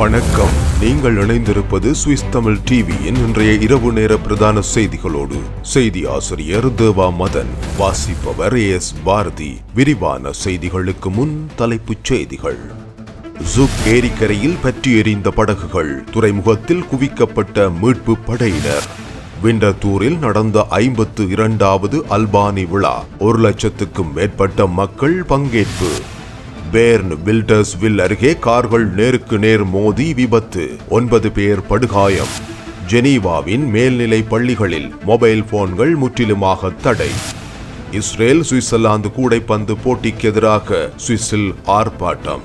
வணக்கம். நீங்கள் இணைந்திருப்பது சுவிஸ் தமிழ் டிவியின் இன்றைய இரவு நேர பிரதான செய்திகளோடு செய்தி ஆசிரியர் தேவா மதன். வாசிப்பவர் எஸ் பாரதி. விரிவான செய்திகளுக்கு முன் தலைப்புச் செய்திகள். ஜுக் ஏரிக்கரையில் பற்றி எறிந்த படகுகள். துறைமுகத்தில் குவிக்கப்பட்ட மீட்பு படையினர். விண்டத்தூரில் நடந்த ஐம்பத்து இரண்டாவது அல்பானி விழா. ஒரு லட்சத்துக்கும் மேற்பட்ட மக்கள் பங்கேற்பு. பேர்ன் வில்டர்ஸ் வில் அருகே கார்கள் நேருக்கு நேர் மோதி விபத்து. ஒன்பது பேர் படுகாயம். ஜெனீவாவின் மேல்நிலை பள்ளிகளில் மொபைல் போன்கள் முற்றிலுமாக தடை. இஸ்ரேல் சுவிட்சர்லாந்து கூடைப்பந்து போட்டிக்கு எதிராக சுவிஸில் ஆர்ப்பாட்டம்.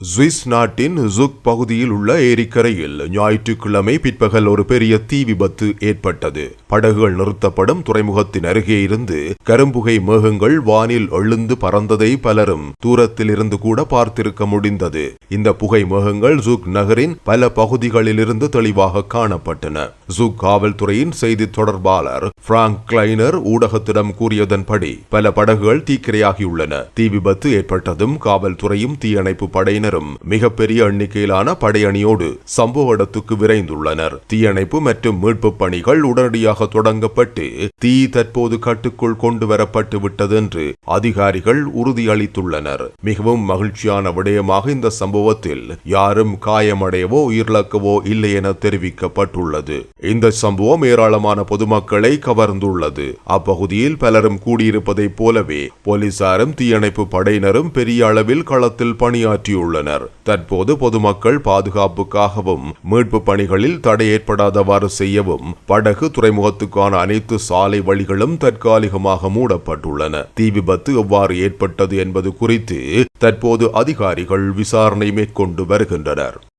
சுவிஸ் நாட்டின் ஜுக் பகுதியில் உள்ள ஏரிக்கரையில் ஞாயிற்றுக்கிழமை பிற்பகல் ஒரு பெரிய தீ விபத்து ஏற்பட்டது. படகுகள் நிறுத்தப்படும் துறைமுகத்தின் அருகே இருந்து கரும்புகை மேகங்கள் வானில் எழுந்து பறந்ததை பலரும் தூரத்தில் இருந்து கூட பார்த்திருக்க முடிந்தது. இந்த புகை மேகங்கள் ஜுக் நகரின் பல பகுதிகளிலிருந்து தெளிவாக காணப்பட்டன. ஜூ காவல்துறையின் செய்தி தொடர்பாளர் பிராங்க் கிளைனர் ஊடகத்திடம் கூறியதன்படி பல படகுகள் தீக்கிரையாகியுள்ளன தீ விபத்து ஏற்பட்டதும் காவல்துறையும் தீயணைப்பு படையினரும் மிகப்பெரிய எண்ணிக்கையிலான படையணியோடு சம்பவ இடத்துக்கு விரைந்துள்ளனர் தீயணைப்பு மற்றும் மீட்பு பணிகள் உடனடியாக தொடங்கப்பட்டு தீ தற்போது கட்டுக்குள் கொண்டு வரப்பட்டு விட்டது என்று அதிகாரிகள் உறுதியளித்துள்ளனர் மிகவும் மகிழ்ச்சியான விடயமாக இந்த சம்பவத்தில் யாரும் காயமடையவோ உயிரிழக்கவோ இல்லை என தெரிவிக்கப்பட்டுள்ளது இந்த சம்பவம் ஏராளமான பொதுமக்களை கவர்ந்துள்ளது. அப்பகுதியில் பலரும் கூடியிருப்பதைப் போலவே போலீசாரும் தீயணைப்பு படையினரும் பெரிய அளவில் களத்தில் பணியாற்றியுள்ளனர். தற்போது பொதுமக்கள் பாதுகாப்புக்காகவும் மீட்பு பணிகளில் தடை ஏற்படாதவாறு செய்யவும் படகு துறைமுகத்துக்கான அனைத்து சாலை வழிகளும் தற்காலிகமாக மூடப்பட்டுள்ளன. தீ விபத்து எவ்வாறு ஏற்பட்டது என்பது குறித்து தற்போது அதிகாரிகள் விசாரணை மேற்கொண்டு வருகின்றனர்.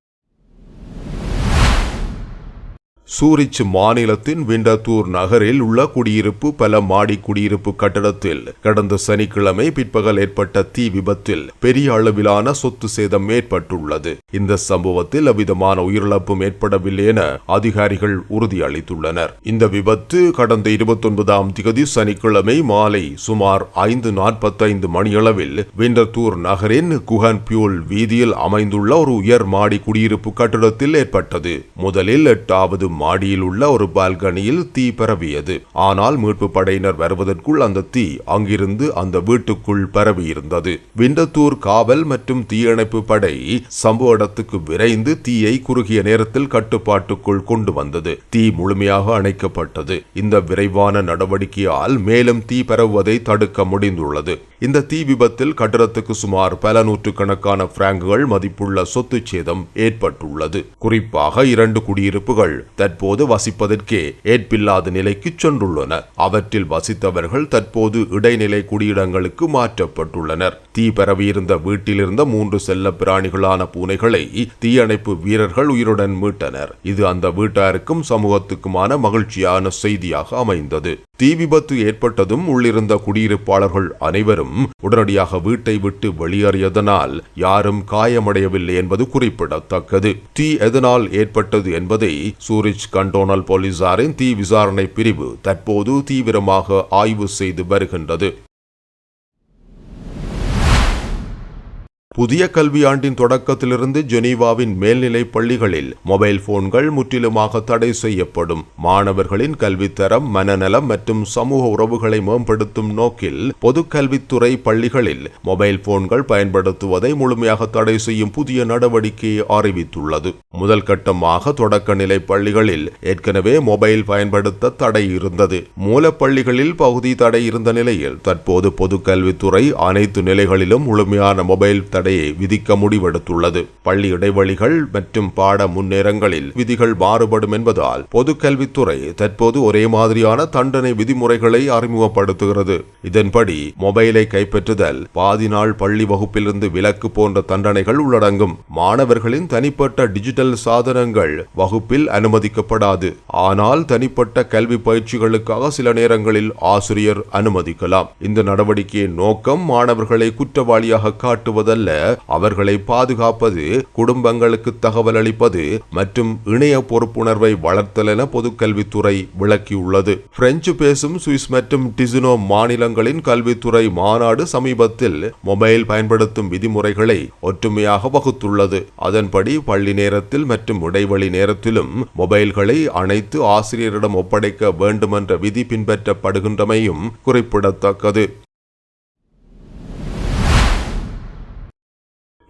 சூரிச் மாநிலத்தின் விண்டத்தூர் நகரில் உள்ள குடியிருப்பு பல மாடி குடியிருப்பு கட்டடத்தில். கடந்த சனிக்கிழமை பிற்பகல் ஏற்பட்ட தீ விபத்தில் பெரிய அளவிலான சொத்து சேதம் ஏற்பட்டுள்ளது. இந்த சம்பவத்தில் அவ்விதமான உயிரிழப்பும் ஏற்படவில்லை என அதிகாரிகள் உறுதியளித்துள்ளனர். இந்த விபத்து கடந்த இருபத்தொன்பதாம் திகதி சனிக்கிழமை மாலை சுமார் ஐந்து நாற்பத்தைந்து மணியளவில் விண்டத்தூர் நகரின் குஹன் பியூல் வீதியில் அமைந்துள்ள ஒரு உயர் மாடி குடியிருப்பு கட்டடத்தில் ஏற்பட்டது. முதலில் எட்டாவது மாடியில் உள்ள ஒரு பால்கனியில் தீ பரவியது. ஆனால் மீட்பு படையினர் வருவதற்குள் அந்த தீ அங்கிருந்து அந்த வீட்டுக்குள் பரவியிருந்தது. விண்டத்தூர் காவல் மற்றும் தீயணைப்பு படை சம்பவ இடத்துக்கு விரைந்து தீயை குறுகிய நேரத்தில் கட்டுப்பாட்டுக்குள் கொண்டு வந்தது. தீ முழுமையாக அணைக்கப்பட்டது. இந்த விரைவான நடவடிக்கையால் மேலும் தீ பரவுவதை தடுக்க முடிந்துள்ளது. இந்த தீ விபத்தில் கட்டிடத்துக்கு சுமார் பல நூற்றுக்கணக்கான பிராங்குகள் மதிப்புள்ள சொத்து சேதம் ஏற்பட்டுள்ளது. குறிப்பாக இரண்டு குடியிருப்புகள் தற்போது வசிப்பதற்கே ஏற்பில்லாத நிலைக்கு சென்றுள்ளன. அவற்றில் வசித்தவர்கள் தற்போது இடைநிலை குடியிடங்களுக்கு மாற்றப்பட்டுள்ளனர். தீ பரவியிருந்த வீட்டிலிருந்த மூன்று செல்ல பிராணிகளான பூனைகளை தீயணைப்பு வீரர்கள் உயிருடன் மீட்டனர். இது அந்த வீட்டாருக்கும் சமூகத்துக்குமான மகிழ்ச்சியான செய்தியாக அமைந்தது. தீ விபத்து ஏற்பட்டதும் உள்ளிருந்த குடியிருப்பாளர்கள் அனைவரும் உடனடியாக வீட்டை விட்டு வெளியேறியதனால் யாரும் காயமடையவில்லை என்பது குறிப்பிடத்தக்கது. தீ எதனால் ஏற்பட்டது என்பதை சூரிச் கண்டோனல் போலீசாரின் தீ விசாரணை பிரிவு தற்போது தீவிரமாக ஆய்வு செய்து வருகின்றது. புதிய கல்வியாண்டின் தொடக்கத்திலிருந்து ஜெனீவாவின் மேல்நிலை பள்ளிகளில் மொபைல் போன்கள் முற்றிலுமாக தடை செய்யப்படும். மாணவர்களின் கல்வித்தரம் மனநலம் மற்றும் சமூக உறவுகளை மேம்படுத்தும் நோக்கில் பொதுக்கல்வித்துறை பள்ளிகளில் மொபைல் போன்கள் பயன்படுத்துவதை முழுமையாக தடை செய்யும் புதிய நடவடிக்கையை அறிவித்துள்ளது. முதல் கட்டமாக தொடக்க நிலை பள்ளிகளில் ஏற்கனவே மொபைல் பயன்படுத்த தடை இருந்தது. மூலப்பள்ளிகளில் பகுதி தடை இருந்த நிலையில் தற்போது பொதுக்கல்வித்துறை அனைத்து நிலைகளிலும் முழுமையான மொபைல் தடையை விதிக்க முடிவெடுத்துள்ளது. பள்ளி இடைவெளிகள் மற்றும் பாட முன்னேறங்களில் விதிகள் மாறுபடும் என்பதால் பொதுக்கல்வித்துறை தற்போது ஒரே மாதிரியான தண்டனை விதிமுறைகளை அறிமுகப்படுத்துகிறது. இதன்படி மொபைலை கைப்பற்றுதல் பாதி நாள் பள்ளி வகுப்பிலிருந்து விலக்கு போன்ற தண்டனைகள் உள்ளடங்கும். மாணவர்களின் தனிப்பட்ட டிஜிட்டல் சாதனங்கள் வகுப்பில் அனுமதிக்கப்படாது. ஆனால் தனிப்பட்ட கல்வி பயிற்சிகளுக்காக சில நேரங்களில் ஆசிரியர் அனுமதிக்கலாம். இந்த நடவடிக்கையின் நோக்கம் மாணவர்களை குற்றவாளியாக காட்டுவதல்ல. அவர்களை பாதுகாப்பது குடும்பங்களுக்கு தகவல் அளிப்பது மற்றும் இணைய பொறுப்புணர்வை வளர்த்தல் என பொதுக்கல்வித்துறை விளக்கியுள்ளது. பிரெஞ்சு பேசும் சுவிஸ் மற்றும் டிசினோ மாநிலங்களின் கல்வித்துறை மாநாடு சமீபத்தில் மொபைல் பயன்படுத்தும் விதிமுறைகளை ஒற்றுமையாக வகுத்துள்ளது. அதன்படி பள்ளி நேரத்தில் மற்றும் இடைவெளி நேரத்திலும் மொபைல்களை அனைத்து ஆசிரியரிடம் ஒப்படைக்க வேண்டுமென்ற விதி பின்பற்றப்படுகின்றமையும் குறிப்பிடத்தக்கது.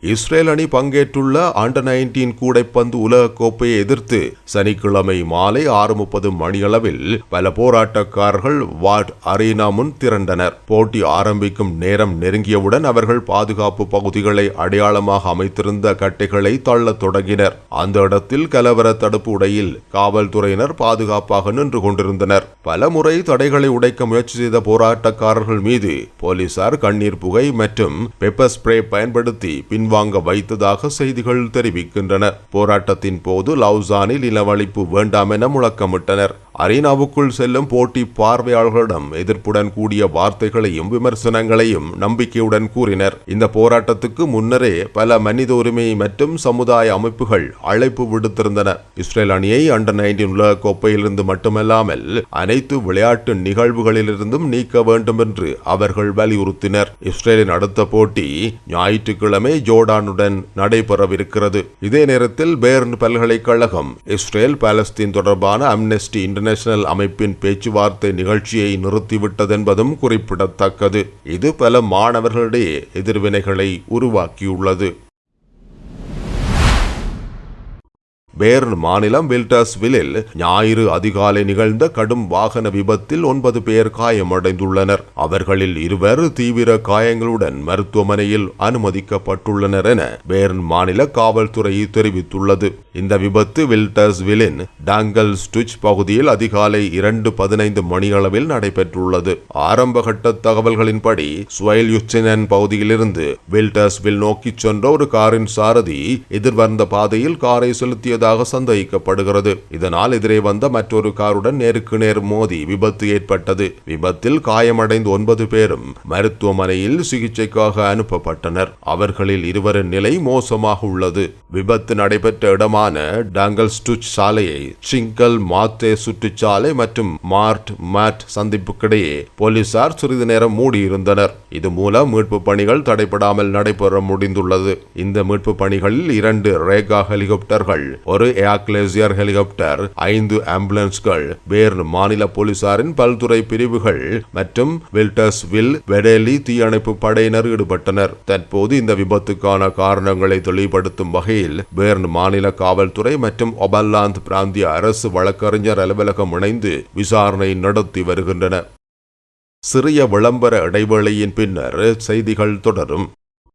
இஸ்ரேல் அணி பங்கேற்றுள்ள அண்டர் நைன்டீன் கூடைப்பந்து உலக கோப்பையை எதிர்த்து சனிக்கிழமை மாலை ஆறு முப்பது மணியளவில் பல போராட்டக்காரர்கள் வார்ட் அரீனா முன் திரண்டனர். போட்டி ஆரம்பிக்கும் நேரம் நெருங்கியவுடன் அவர்கள் பாதுகாப்பு பகுதிகளை அடையாளமாக அமைத்திருந்த கட்டைகளை தள்ளத் தொடங்கினர். அந்த இடத்தில் கலவர தடுப்பு உடையில் காவல்துறையினர் பாதுகாப்பாக நின்று கொண்டிருந்தனர். பல முறை தடைகளை உடைக்க முயற்சி செய்த போராட்டக்காரர்கள் மீது போலீசார் கண்ணீர் புகை மற்றும் பெப்பர் ஸ்ப்ரே பயன்படுத்தி பின் பின்வாங்க வைத்ததாக செய்திகள் தெரிவிக்கின்றன. போராட்டத்தின் போது லவுசானில் இனவழிப்பு வேண்டாம் என முழக்கமிட்டனர். அரீனாவுக்குள் செல்லும் போட்டி பார்வையாளர்களிடம் எதிர்ப்புடன் கூடிய வார்த்தைகளையும் விமர்சனங்களையும் நம்பிக்கையுடன் கூறினர். இந்த போராட்டத்துக்கு முன்னரே பல மனித உரிமை மற்றும் சமுதாய அமைப்புகள் அழைப்பு விடுத்திருந்தன. இஸ்ரேல் அணியை அண்டர் நைன்டீன் உலக கோப்பையிலிருந்து மட்டுமல்லாமல் அனைத்து விளையாட்டு நிகழ்வுகளிலிருந்தும் நீக்க வேண்டும் என்று அவர்கள் வலியுறுத்தினர். இஸ்ரேலின் அடுத்த போட்டி ஞாயிற்றுக்கிழமை ஜோர்டானுடன் நடைபெறவிருக்கிறது. இதே நேரத்தில் பேர்ன் பல்கலைக்கழகம் இஸ்ரேல் பாலஸ்தீன் தொடர்பான அம்னெஸ்டி இன்டர்நேஷனல் அமைப்பின் பேச்சுவார்த்தை நிகழ்ச்சியை நிறுத்திவிட்டதென்பதும் குறிப்பிடத்தக்கது. இது பல மாணவர்களிடையே எதிர்வினைகளை உருவாக்கியுள்ளது. பேர்ன் மாநிலம் வில்டர்ஸ்வில்லில் ஞாயிறு அதிகாலை நிகழ்ந்த கடும் வாகன விபத்தில் ஒன்பது பேர் காயமடைந்துள்ளனர். அவர்களில் இருவர் தீவிர காயங்களுடன் மருத்துவமனையில் அனுமதிக்கப்பட்டுள்ளனர் என பேர்ன் மாநில காவல்துறை தெரிவித்துள்ளது. இந்த விபத்து வில்டர்ஸ்வில்லின் டாங்கல் ஸ்டுச் பகுதியில் அதிகாலை இரண்டு பதினைந்து மணியளவில் நடைபெற்றுள்ளது. ஆரம்பகட்ட தகவல்களின்படி ஸ்வைல் யுச்சினன் பகுதியிலிருந்து வில்டர்ஸ்வில் நோக்கிச் சென்ற ஒரு காரின் சாரதி எதிர்வந்த பாதையில் காரை செலுத்தியதாக சந்தேகிக்கப்படுகிறது. இதனால் எதிரே வந்த மற்றொரு காருடன் நேருக்கு நேர் மோதி விபத்து ஏற்பட்டது. விபத்தில் காயமடைந்த ஒன்பது பேரும் மருத்துவமனையில் சிகிச்சைக்காக அனுப்பப்பட்டனர். அவர்களில் இருவரின் நிலை மோசமாக உள்ளது. விபத்து நடைபெற்ற இடமான டாங்கல் ஸ்டுச் சாலையை சிங்கல் மாத்தே சுற்றுச்சாலை மற்றும் மார்ட் மேட் சந்திப்புக்கிடையே போலீசார் சிறிது நேரம் மூடியிருந்தனர். இது மூலம் மீட்பு பணிகள் தடைபடாமல் நடைபெற முடிந்துள்ளது. இந்த மீட்பு பணிகளில் இரண்டு ரேகா ஹெலிகாப்டர்கள் ஒரு ஒரு ஏர்கிளேசியர் ஹெலிகாப்டர் ஐந்து ஆம்புலன்ஸ்கள் பேர்ன் மாநில போலீசாரின் பல்துறை பிரிவுகள் மற்றும் வில்டர்ஸ் வில் வெடேலி தீயணைப்பு படையினர் ஈடுபட்டனர். தற்போது இந்த விபத்துக்கான காரணங்களை தெளிவுபடுத்தும் வகையில் பேர்ன் மாநில காவல்துறை மற்றும் ஒபல்லாந்து பிராந்திய அரசு வழக்கறிஞர் அலுவலகம் இணைந்து விசாரணை நடத்தி வருகின்றன. சிறிய விளம்பர இடைவேளையின் பின்னர் செய்திகள் தொடரும்.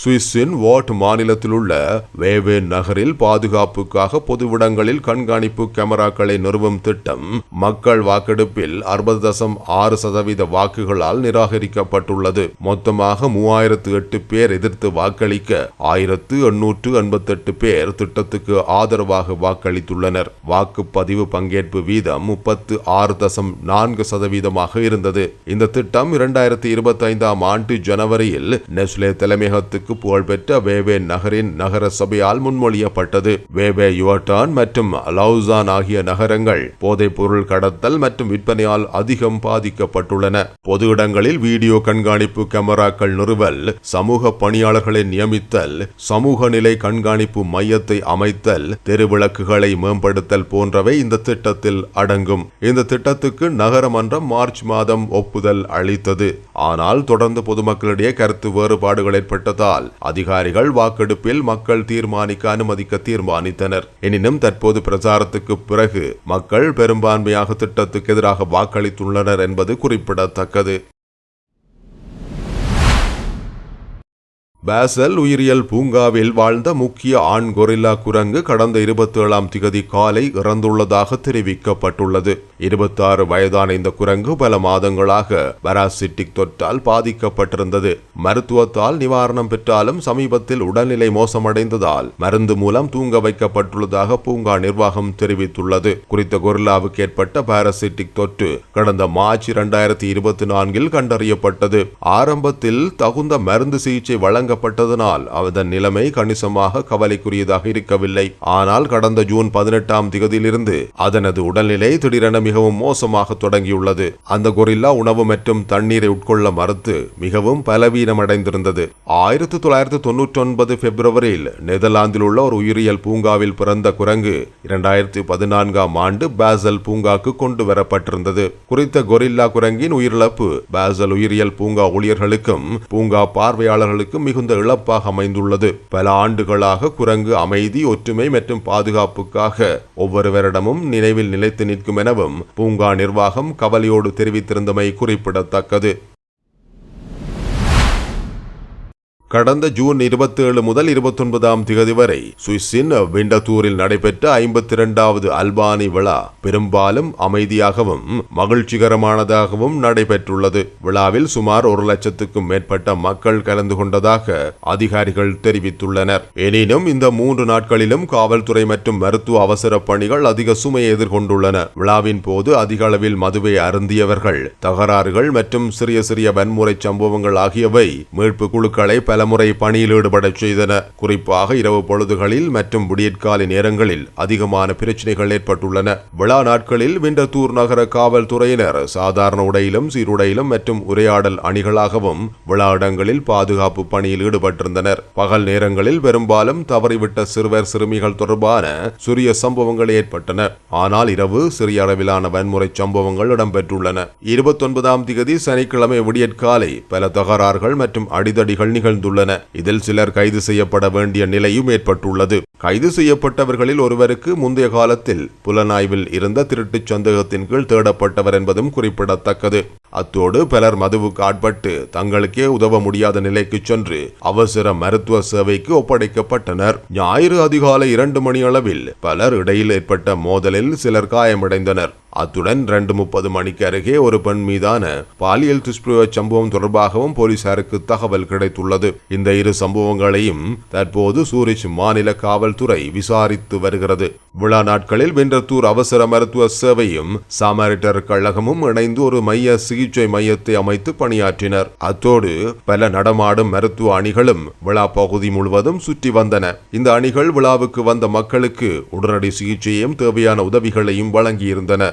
சுவிஸின் வாட் மாநிலத்தில் உள்ள வேவே நகரில் பாதுகாப்புக்காக பொதுவிடங்களில் கண்காணிப்பு கேமராக்களை நிறுவும் திட்டம் மக்கள் வாக்கெடுப்பில் அறுபது தசம் ஆறு சதவீத வாக்குகளால் நிராகரிக்கப்பட்டுள்ளது. மொத்தமாக மூவாயிரத்து எட்டு பேர் எதிர்த்து வாக்களிக்க ஆயிரத்து எண்ணூற்று எண்பத்தெட்டு பேர் திட்டத்துக்கு ஆதரவாக வாக்களித்துள்ளனர். வாக்குப்பதிவு பங்கேற்பு வீதம் முப்பத்து ஆறு தசம் நான்கு சதவீதமாக இருந்தது. இந்த திட்டம் இரண்டாயிரத்தி இருபத்தி ஐந்தாம் ஆண்டு ஜனவரியில் நெஸ்லே தலைமையகத்துக்கு புகழ்பெற்ற வேவே நகரின் நகர சபையால் முன்மொழியப்பட்டது. வேவே யுவர்டான் மற்றும் லவுசான் ஆகிய நகரங்கள் போதைப் பொருள் கடத்தல் மற்றும் விற்பனையால் அதிகம் பாதிக்கப்பட்டுள்ளன. பொது இடங்களில் வீடியோ கண்காணிப்பு கேமராக்கள் நிறுவல் சமூக பணியாளர்களை நியமித்தல் சமூக நிலை கண்காணிப்பு மையத்தை அமைத்தல் தெருவிளக்குகளை மேம்படுத்தல் போன்றவை இந்த திட்டத்தில் அடங்கும். இந்த திட்டத்துக்கு நகரமன்றம் மார்ச் மாதம் ஒப்புதல் அளித்தது. ஆனால் தொடர்ந்து பொதுமக்களிடையே கருத்து வேறுபாடுகள் ஏற்பட்டதால் அதிகாரிகள் வாக்கெடுப்பில் மக்கள் தீர்மானிக்க அனுமதிக்க தீர்மானித்தனர். எனினும் தற்போது பிரச்சாரத்துக்கு பிறகு மக்கள் பெரும்பான்மையாக திட்டத்துக்கு எதிராக வாக்களித்துள்ளனர் என்பது குறிப்பிடத்தக்கது. பாசல் உயிரியல் பூங்காவில் வாழ்ந்த முக்கிய ஆண் கொரில்லா குரங்கு கடந்த இருபத்தி ஏழாம் திகதி காலை இறந்துள்ளதாக தெரிவிக்கப்பட்டுள்ளது. இருபத்தாறு வயதான இந்த குரங்கு பல மாதங்களாக பராசிட்டிக் தொற்றால் பாதிக்கப்பட்டிருந்தது. மருத்துவத்தால் நிவாரணம் பெற்றாலும் சமீபத்தில் உடல்நிலை மோசமடைந்ததால் மருந்து மூலம் தூங்க வைக்கப்பட்டுள்ளதாக பூங்கா நிர்வாகம் தெரிவித்துள்ளது. குறித்த கொரில்லாவுக்கு ஏற்பட்ட பாராசிட்டிக் தொற்று கடந்த மார்ச் இரண்டாயிரத்தி இருபத்தி நான்கில் கண்டறியப்பட்டது. ஆரம்பத்தில் தகுந்த மருந்து சிகிச்சை வழங்க வழங்கப்பட்டதனால் அதன் நிலைமை கணிசமாக கவலைக்குரியதாக இருக்கவில்லை. ஆனால் கடந்த ஜூன் பதினெட்டாம் திகதியிலிருந்து அதனது உடல்நிலை திடீரென மிகவும் மோசமாக தொடங்கியுள்ளது. அந்த கொரில்லா உணவு மற்றும் தண்ணீரை உட்கொள்ள மறுத்து மிகவும் பலவீனமடைந்திருந்தது. ஆயிரத்தி தொள்ளாயிரத்தி தொன்னூற்றி ஒன்பது பிப்ரவரியில் நெதர்லாந்தில் உள்ள ஒரு உயிரியல் பூங்காவில் பிறந்த குரங்கு இரண்டாயிரத்தி பதினான்காம் ஆண்டு பேசல் பூங்காக்கு கொண்டு வரப்பட்டிருந்தது. குறித்த கொரில்லா குரங்கின் உயிரிழப்பு பேசல் உயிரியல் பூங்கா ஊழியர்களுக்கும் பூங்கா பார்வையாளர்களுக்கும் மிக மிகுந்த இழப்பாக அமைந்துள்ளது. பல ஆண்டுகளாக குரங்கு அமைதி ஒற்றுமை மற்றும் பாதுகாப்புக்காக ஒவ்வொருவரிடமும் நினைவில் நிலைத்து நிற்கும் எனவும் பூங்கா நிர்வாகம் கவலையோடு தெரிவித்திருந்தமை குறிப்பிடத்தக்கது. கடந்த ஜூன் இருபத்தி ஏழு முதல் இருபத்தி ஒன்பதாம் திகதி வரை சுவிஸின் விண்டத்தூரில் நடைபெற்ற ஐம்பத்தி இரண்டாவது அல்பானி விழா பெரும்பாலும் அமைதியாகவும் மகிழ்ச்சிகரமானதாகவும் நடைபெற்றுள்ளது. விழாவில் சுமார் ஒரு லட்சத்துக்கும் மேற்பட்ட மக்கள் கலந்து கொண்டதாக அதிகாரிகள் தெரிவித்துள்ளனர். எனினும் இந்த மூன்று நாட்களிலும் காவல்துறை மற்றும் மருத்துவ அவசர பணிகள் அதிக சுமையை எதிர்கொண்டுள்ளன. விழாவின் போது அதிக அளவில் மதுவை அருந்தியவர்கள் தகராறுகள் மற்றும் சிறிய சிறிய வன்முறை சம்பவங்கள் ஆகியவை மீட்பு குழுக்களை பலமுறை பணியில் ஈடுபடச் செய்தன. குறிப்பாக இரவு பொழுதுகளில் மற்றும் விடியற்கால நேரங்களில் அதிகமான பிரச்சனைகள் ஏற்பட்டுள்ளன. விழா நாட்களில் விண்டத்தூர் நகர காவல்துறையினர் சாதாரண உடையிலும் சீருடையிலும் மற்றும் உரையாடல் அணிகளாகவும் விழா இடங்களில் பாதுகாப்பு பணியில் ஈடுபட்டிருந்தனர். பகல் நேரங்களில் பெரும்பாலும் தவறிவிட்ட சிறுவர் சிறுமிகள் தொடர்பான சிறிய சம்பவங்கள் ஏற்பட்டன. ஆனால் இரவு சிறிய அளவிலான வன்முறை சம்பவங்கள் இடம்பெற்றுள்ளன. இருபத்தொன்பதாம் திகதி சனிக்கிழமை விடியற்காலை பல தகராறுகள் மற்றும் அடிதடிகள் நிகழ்ந்து நிகழ்ந்துள்ளன இதில் சிலர் கைது செய்யப்பட வேண்டிய நிலையும் ஏற்பட்டுள்ளது. கைது செய்யப்பட்டவர்களில் ஒருவருக்கு முந்தைய காலத்தில் புலனாய்வில் இருந்த திருட்டுச் சந்தேகத்தின் கீழ் தேடப்பட்டவர் என்பதும் குறிப்பிடத்தக்கது. அத்தோடு பலர் மதுவுக்கு ஆட்பட்டு தங்களுக்கே உதவ முடியாத நிலைக்கு சென்று அவசர மருத்துவ சேவைக்கு ஒப்படைக்கப்பட்டனர். ஞாயிறு அதிகாலை இரண்டு மணி அளவில் பலர் இடையில் ஏற்பட்ட மோதலில் சிலர் காயமடைந்தனர். அத்துடன் ரெண்டு முப்பது மணிக்கு அருகே ஒரு பெண் மீதான பாலியல் துஷ்பிரயோக சம்பவம் தொடர்பாகவும் போலீசாருக்கு தகவல் கிடைத்துள்ளது. இந்த இரு சம்பவங்களையும் தற்போது சூரிச் மாநில காவல்துறை விசாரித்து வருகிறது. விழா நாட்களில் வென்றத்தூர் அவசர மருத்துவ சேவையும் சாமாரிட்டர் கழகமும் இணைந்து ஒரு மைய சிகிச்சை மையத்தை அமைத்து பணியாற்றினர். அத்தோடு பல நடமாடும் மருத்துவ அணிகளும் விழா பகுதி முழுவதும் சுற்றி வந்தன. இந்த அணிகள் விழாவுக்கு வந்த மக்களுக்கு உடனடி சிகிச்சையும் தேவையான உதவிகளையும் வழங்கியிருந்தன.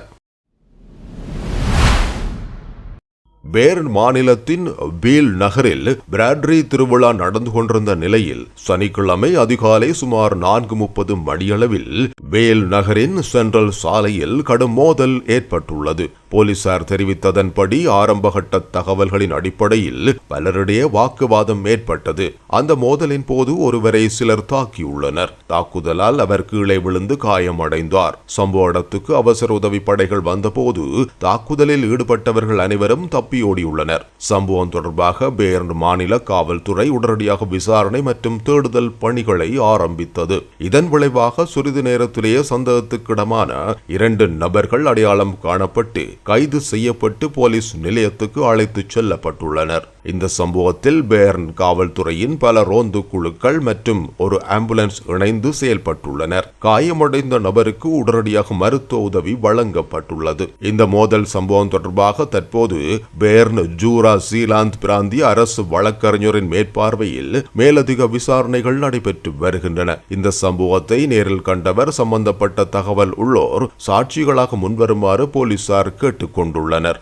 பேர்ன் மாநிலத்தின் பீல் நகரில் பிராட்ரி திருவிழா நடந்து கொண்டிருந்த நிலையில் சனிக்கிழமை அதிகாலை சுமார் நான்கு முப்பது மணியளவில் பேல் நகரின் சென்ட்ரல் சாலையில் கடும் மோதல் ஏற்பட்டுள்ளது. போலீசார் தெரிவித்ததன்படி ஆரம்பகட்ட தகவல்களின் அடிப்படையில் பலரிடையே வாக்குவாதம் ஏற்பட்டது. அந்த மோதலின் போது ஒருவரை சிலர் தாக்கியுள்ளனர். தாக்குதலால் அவர் கீழே விழுந்து காயமடைந்தார். சம்பவ இடத்துக்கு அவசர உதவி படைகள் வந்தபோது தாக்குதலில் ஈடுபட்டவர்கள் அனைவரும் தப்பியோடியுள்ளனர். சம்பவம் தொடர்பாக பேர்ன் மாநில காவல்துறை உடனடியாக விசாரணை மற்றும் தேடுதல் பணிகளை ஆரம்பித்தது. இதன் விளைவாக சிறிது நேரத்திலேயே சந்தேகத்துக்கிடமான இரண்டு நபர்கள் அடையாளம் காணப்பட்டு கைது செய்யப்பட்டு போலீஸ் நிலையத்துக்கு அழைத்துச் செல்லப்பட்டுள்ளனர். இந்த சம்பவத்தில் பேர்ன் காவல்துறையின் பல ரோந்து குழுக்கள் மற்றும் ஒரு ஆம்புலன்ஸ் இணைந்து செயல்பட்டுள்ளனர். காயமடைந்த நபருக்கு உடனடியாக மருத்துவ உதவி வழங்கப்பட்டுள்ளது. இந்த மோதல் சம்பவம் தொடர்பாக தற்போது பேர்ன் ஜூரா சீலாந்து பிராந்திய அரசு வழக்கறிஞரின் மேற்பார்வையில் மேலதிக விசாரணைகள் நடைபெற்று வருகின்றன. இந்த சம்பவத்தை நேரில் கண்டவர் சம்பந்தப்பட்ட தகவல் உள்ளோர் சாட்சிகளாக முன்வருமாறு போலீசார் கேட்டுக்கொண்டுள்ளனர்.